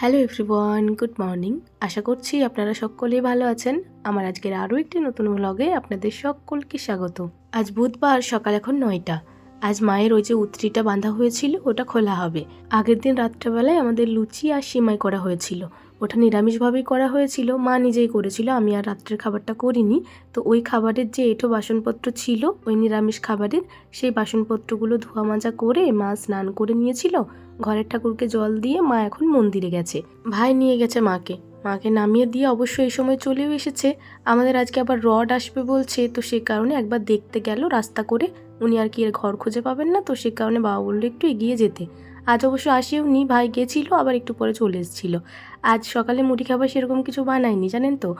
Hello everyone good morning আশা করছি আপনারা সকলেই ভালো আছেন। আমার আজকের আরও একটি নতুন ব্লগে আপনাদের সকলকে স্বাগত। আজ বুধবার, সকাল এখন নয়টা। আজ মায়ের ওই যে উত্রিটা বাঁধা হয়েছিল, ওটা খোলা হবে। আগের দিন রাত্রেবেলায় আমাদের লুচি আর সিমাই করা হয়েছিল। ওটা নিরামিষভাবেই করা হয়েছিল। মা নিজেই করেছিল, আমি আর রাত্রের খাবারটা করিনি। তো ওই খাবারের যে এঁটো বাসনপত্র ছিল, ওই নিরামিষ খাবারের, সেই বাসনপত্রগুলো ধোয়া মাজা করে মা স্নান করে নিয়েছিল। ঘরের ঠাকুরকে জল দিয়ে মা এখন মন্দিরে গেছে। ভাই নিয়ে গেছে মাকে। মাকে নামিয়ে দিয়ে অবশ্য এই সময় চলেও এসেছে। আমাদের আজকে আবার রড আসবে বলছে, তো সে কারণে একবার দেখতে গেল রাস্তা করে। উনি আর কি এর ঘর খুঁজে পাবেন না, তো সে কারণে বাবা বলল একটু এগিয়ে যেতে। আজ অবশ্য আসেও নি ভাই গেছিল, আবার একটু পরে চলে এসেছিল। আজ সকালে মুড়ি খাবার সেরকম কিছু বানাইনি জানেন তো?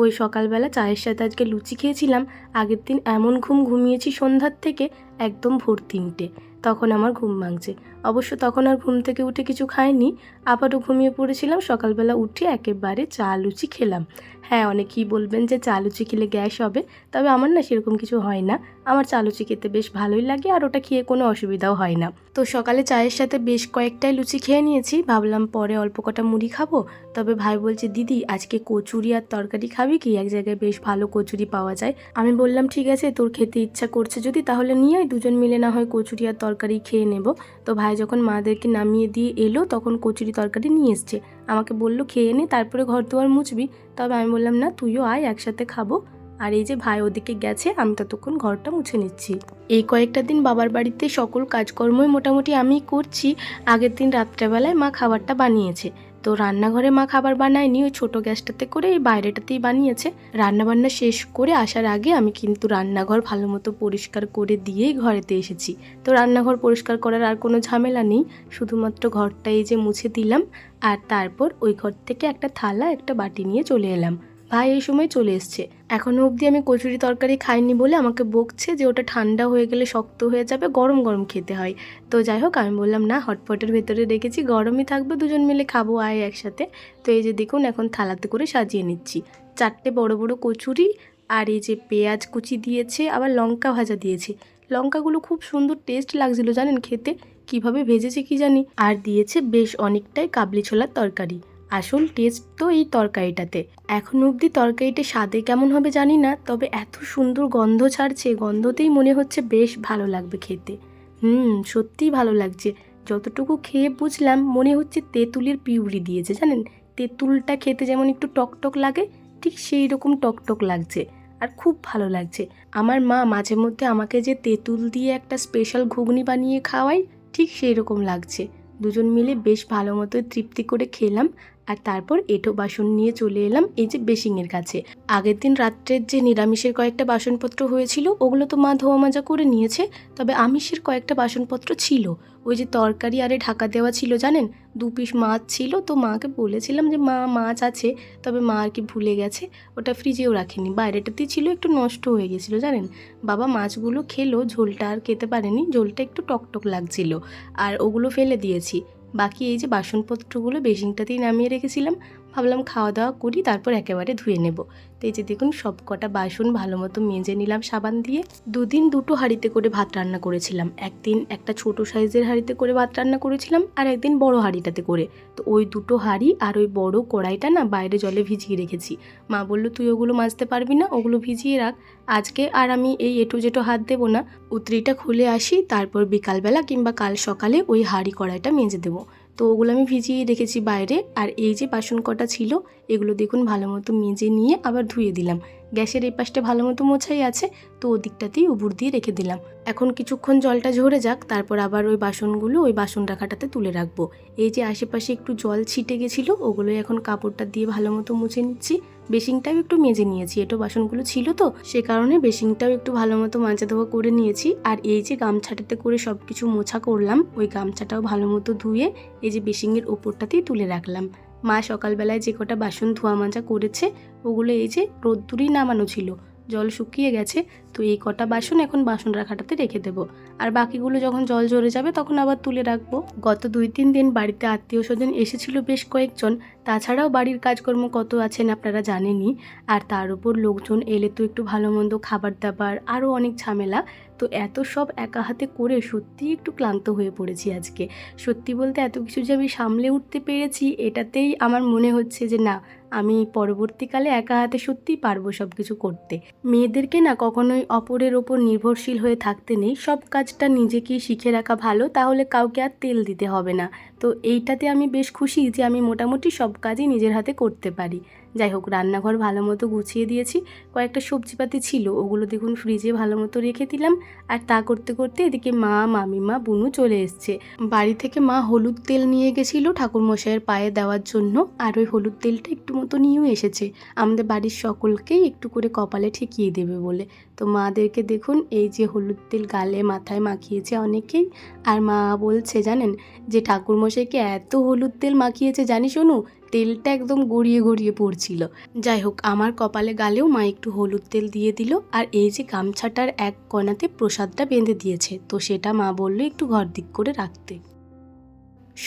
ওই সকালবেলা চায়ের সাথে আজকে লুচি খেয়েছিলাম, আগের দিন এমন ঘুম ঘুমিয়েছি সন্ধ্যার থেকে, একদম ভোর তিনটে, তখন আমার ঘুম ভাঙছে। অবশ্য তখন আর ঘুম থেকে উঠে কিছু খাইনি আবারও ঘুমিয়ে পড়েছিলাম, সকালবেলা উঠে একেবারে চা লুচি খেলাম। হ্যাঁ অনেকেই বলবেন যে চা লুচি খেলে গ্যাস হবে, তবে আমার না সেরকম কিছু হয় না। আমার চা লুচি খেতে বেশ ভালোই লাগে আর ওটা খেয়ে কোনো অসুবিধাও হয় না। তো সকালে চায়ের সাথে বেশ কয়েকটাই লুচি খেয়ে নিয়েছি। ভাবলাম পরে অল্প কটা মুড়ি খাব। তবে ভাই বলছে, দিদি, আজকে কচুরি আর তরকারি খাবি কি? এক জায়গায় বেশ ভালো কচুরি পাওয়া যায়। আমি বললাম, ঠিক আছে, তোর খেতে ইচ্ছা করছে যদি, তাহলে নিয়ে আয়। দুজন মিলে না হয় কচুরি আর তরকারি খেয়ে নেব। তো ভাই যখন মাদেরকে নামিয়ে দিয়ে এলো, তখন কচুরি তরকারি নিয়ে এসছে। আমাকে বলল, খেয়ে নে, তারপরে ঘর দুয়ার মুছবি। তবে আমি বললাম, না, তুইও আয়, একসাথে খাব। আর এই যে ভাই ওদিকে গেছে, আমি ততক্ষণ ঘরটা মুছে নিচ্ছি। এই কয়েকটা দিন বাবার বাড়িতে সকল কাজকর্মই মোটামুটি আমি করছি। আগের দিন রাত্রেবেলায় মা খাবারটা বানিয়েছে। তো রান্নাঘরে মা খাবার বানায়নি, ওই ছোটো গ্যাসটাতে করে এই বাইরেটাতেই বানিয়েছে। রান্নাবান্না শেষ করে আসার আগে আমি কিন্তু রান্নাঘর ভালো মতো পরিষ্কার করে দিয়েই ঘরেতে এসেছি। তো রান্নাঘর পরিষ্কার করার আর কোনো ঝামেলা নেই, শুধুমাত্র ঘরটা এই যে মুছে দিলাম। আর তারপর ওই ঘর থেকে একটা থালা, একটা বাটি নিয়ে চলে এলাম। ভাই এই সময় চলে এসছে। এখনও অবধি আমি কচুরি তরকারি খাইনি বলে আমাকে বকছে যে ওটা ঠান্ডা হয়ে গেলে শক্ত হয়ে যাবে, গরম গরম খেতে হয়। তো যাই হোক, আমি বললাম, না, হটপটের ভেতরে রেখেছি, গরমই থাকবে, দুজন মিলে খাব আয় একসাথে। তো এই যে দেখুন, এখন থালাতে করে সাজিয়ে নিচ্ছি। চারটে বড় বড় কচুরি আর এই যে পেঁয়াজ কুচি দিয়েছে, আবার লঙ্কা ভাজা দিয়েছে। লঙ্কাগুলো খুব সুন্দর টেস্ট লাগছিল জানেন খেতে, কীভাবে ভেজেছে কি জানি? আর দিয়েছে বেশ অনেকটাই কাবলি ছোলার তরকারি। আসল টেস্ট তো এই তরকারিটাতে। এখন অবধি তরকারিটা স্বাদে কেমন হবে জানি না, তবে এত সুন্দর গন্ধ ছাড়ছে, গন্ধতেই মনে হচ্ছে বেশ ভালো লাগবে খেতে। হুম, সত্যিই ভালো লাগছে। যতটুকু খেয়ে বুঝলাম, মনে হচ্ছে তেঁতুলের পিউরি দিয়েছে, জানেন? তেঁতুলটা খেতে যেমন একটু টকটক লাগে, ঠিক সেই রকম টকটক লাগছে। আর খুব ভালো লাগছে। আমার মা মাঝে মধ্যে আমাকে যে তেঁতুল দিয়ে একটা স্পেশাল ঘুগনি বানিয়ে খাওয়ায়, ঠিক সেই রকম লাগছে। দুজন মিলে বেশ ভালো মতো তৃপ্তি করে খেলাম। আর তারপর এঁটো বাসন নিয়ে চলে এলাম এই যে বেসিংয়ের কাছে। আগের দিন রাত্রের যে নিরামিষের কয়েকটা বাসনপত্র হয়েছিল, ওগুলো তো মা ধোয়া মাজা করে নিয়েছে, তবে আমিষের কয়েকটা বাসনপত্র ছিল। ওই যে তরকারি আরে ঢাকা দেওয়া ছিল, জানেন? দু পিস মাছ ছিল, তো মাকে বলেছিলাম যে, মা, মাছ আছে। তবে মা আর কি ভুলে গেছে, ওটা ফ্রিজেও রাখেনি। বাইরেটাতেই ছিল, একটু নষ্ট হয়ে গেছিল, জানেন? বাবা মাছগুলো খেলো, ঝোলটা আর খেতে পারেনি, ঝোলটা একটু টকটক লাগছিল। আর ওগুলো ফেলে দিয়েছি। বাকি এই যে বাসনপত্রগুলো বেসিনটাতেই নামিয়ে রেখেছিলাম ভাবলাম খাওয়া দাওয়া করি, তারপর একেবারে ধুয়ে নেব। তো এই যে দেখুন সব কটা বাসন ভালো মতো মেজে নিলাম সাবান দিয়ে। দুদিন দুটো হাঁড়িতে করে ভাত রান্না করেছিলাম। একদিন একটা ছোট সাইজের হাঁড়িতে করে ভাত রান্না করেছিলাম আর একদিন বড় হাঁড়িটাতে করে। তো ওই দুটো হাঁড়ি আর ওই বড় কড়াইটা না বাইরে জলে ভিজিয়ে রেখেছি। মা বলল, তুই ওগুলো মাজতে পারবি না, ওগুলো ভিজিয়ে রাখ। আজকে আর আমি এই এটু যেটো হাত দেবো না। উতরিটা খুলে আসি, তারপর বিকালবেলা কিংবা কাল সকালে ওই হাঁড়ি কড়াইটা মেজে দেবো। তো ওগুলো আমি ভিজিয়ে রেখেছি বাইরে। আর এই যে বাসন কটা ছিল, এগুলো দেখুন ভালো মতো মেজে নিয়ে আবার ধুয়ে দিলাম। গ্যাসের এই পাশটা ভালো মতো মোছাই আছে, তো ওদিকটাতেই উবুর দিয়ে রেখে দিলাম। এখন কিছুক্ষণ জলটা ঝরে যাক, তারপর আবার ওই বাসনগুলো ওই বাসন রাখাটাতে তুলে রাখব। এই যে আশেপাশে একটু জল ছিটে গেছিল, ওগুলোই এখন কাপড়টা দিয়ে ভালো মতো মুছে নিচ্ছি। বেসিংটাও একটু মেজে নিয়েছি, এটো বাসনগুলো ছিল তো, সে কারণে বেসিংটাও একটু ভালো মতো মাজা ধোয়া করে নিয়েছি। আর এই যে গামছাটাতে করে সব কিছু মোছা করলাম, ওই গামছাটাও ভালো মতো ধুয়ে এই যে বেসিংয়ের ওপরটাতেই তুলে রাখলাম। মা সকালবেলায় যে কটা বাসন ধোয়া মাজা করেছে, ওগুলো এই যে রোদ্দুরই নামানো ছিল জল শুকিয়ে গেছে, তো এই কটা বাসন এখন বাসন রাখাটাতে রেখে দেবো। আর বাকিগুলো যখন জল ঝরে যাবে তখন আবার তুলে রাখব। গত দুই তিন দিন বাড়িতে আত্মীয় স্বজন এসেছিল বেশ কয়েকজন। তাছাড়াও বাড়ির কাজকর্ম কত আছেন আপনারা জানেনই। আর তার উপর লোকজন এলে তো একটু ভালো মন্দ খাবার দাবার আরও অনেক ঝামেলা। তো এত সব একা হাতে করে সত্যিই একটু ক্লান্ত হয়ে পড়েছি আজকে। সত্যি বলতে এত কিছু যে আমি সামলে উঠতে পেরেছি, এটাতেই আমার মনে হচ্ছে যে না আমি পরবর্তীকালে একা হাতে সত্যিই পারব সব কিছু করতে। মেয়েদেরকে না কখনোই অপরের ওপর নির্ভরশীল হয়ে থাকতে নেই। সব কাজটা নিজেকেই শিখে রাখা ভালো, তাহলে কাউকে আর তেল দিতে হবে না। তো এইটাতে আমি বেশ খুশি যে আমি মোটামুটি সব কাজই নিজের হাতে করতে পারি। যাই হোক, রান্নাঘর ভালো মতো গুছিয়ে দিয়েছি। কয়েকটা সবজিপাতি ছিল, ওগুলো দেখুন ফ্রিজে ভালো মতো রেখে দিলাম। আর তা করতে করতে এদিকে মা, মামিমা, বুনু চলে এসছে। বাড়ি থেকে মা হলুদ তেল নিয়ে গেছিল ঠাকুরমশাইয়ের পায়ে দেওয়ার জন্য। আর ওই হলুদ তেলটা একটু মতো নিয়েও এসেছে। আমাদের বাড়ির সকলকেই একটু করে কপালে ঠেকিয়ে দেবে বলে। তো মাদেরকে দেখুন, এই যে হলুদ তেল গালে মাথায় মাখিয়েছে অনেকেই। আর মা বলছে, জানেন, যে ঠাকুরমশাইকে এত হলুদ তেল মাখিয়েছে, জানিস অনু? তেলটা একদম গড়িয়ে গড়িয়ে পড়ছিল। যাই হোক, আমার কপালে গালেও মা একটু হলুদ তেল দিয়ে দিল আর এই যে গামছাটার এক কণাতে প্রসাদটা বেঁধে দিয়েছে, তো সেটা মা বলল একটু ঘর দিক করে রাখতে।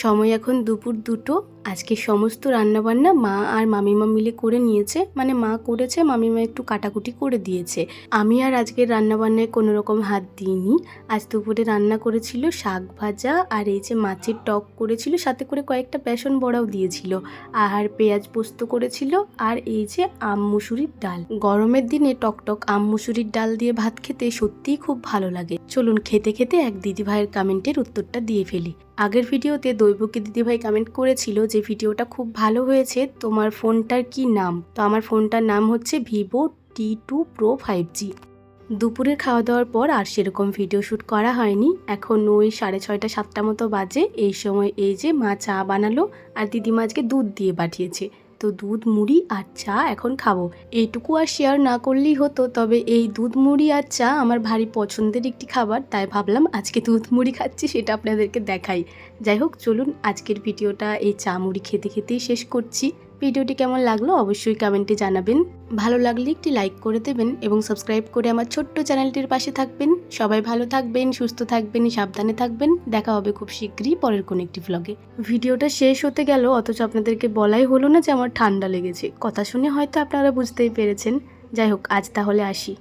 সময় এখন দুপুর দুটো। আজকে সমস্ত রান্নাবান্না মা আর মামিমা মিলে করে নিয়েছে। মানে মা করেছে, মামিমা একটু কাটাকুটি করে দিয়েছে। আমি আর আজকের রান্নাবান্নায় কোনো রকম হাত দিইনি। আজ দুপুরে রান্না করেছিল শাক ভাজা আর এই যে মাছের টক করেছিল, সাথে করে কয়েকটা বেসন বড়াও দিয়েছিল। আর পেঁয়াজ পোস্ত করেছিল আর এই যে আম মুসুরির ডাল। গরমের দিনে টকটক আম মুসুরির ডাল দিয়ে ভাত খেতে সত্যিই খুব ভালো লাগে। চলুন খেতে খেতে এক দিদিভাইয়ের কমেন্টের উত্তরটা দিয়ে ফেলি। আগের ভিডিওতে দৈবকী দিদিভাই কমেন্ট করেছিল যে ভিডিওটা খুব ভালো হয়েছে, তোমার ফোনটার কি নাম? তো আমার ফোনটার নাম হচ্ছে Vivo T two pro five G দুপুরের খাওয়া দাওয়ার পর আর সেরকম ভিডিও শ্যুট করা হয়নি। এখন ওই সাড়ে ছয়টা, সাতটা মতো বাজে। এই সময় এই যে মা চা বানালো আর দিদিমা আজকে দুধ দিয়ে পাঠিয়েছে। তো দুধ, মুড়ি আর চা এখন খাব। এইটুকু আর শেয়ার না করলেই হতো, তবে এই দুধ, মুড়ি আর চা আমার ভারী পছন্দের একটি খাবার, তাই ভাবলাম আজকে দুধ, মুড়ি খাচ্ছি সেটা আপনাদেরকে দেখাই। যাই হোক, চলুন আজকের ভিডিওটা এই চা, মুড়ি খেতে খেতেই শেষ করছি। ভিডিওটি কেমন লাগল অবশ্যই কমেন্টে জানাবেন। ভালো লাগলে একটি লাইক করে দেবেন এবং সাবস্ক্রাইব করে আমার ছোট্ট চ্যানেলটির পাশে থাকবেন। সবাই ভালো থাকবেন, সুস্থ থাকবেন, সাবধানে থাকবেন। দেখা হবে খুব শীঘ্রই পরের কোনো একটি ব্লগে ভিডিওটা শেষ হতে গেল, অথচ আপনাদেরকে বলাই হলো না যে আমার ঠান্ডা লেগেছে। কথা শুনে হয়তো আপনারা বুঝতেই পেরেছেন। যাই হোক, আজ তাহলে আসি।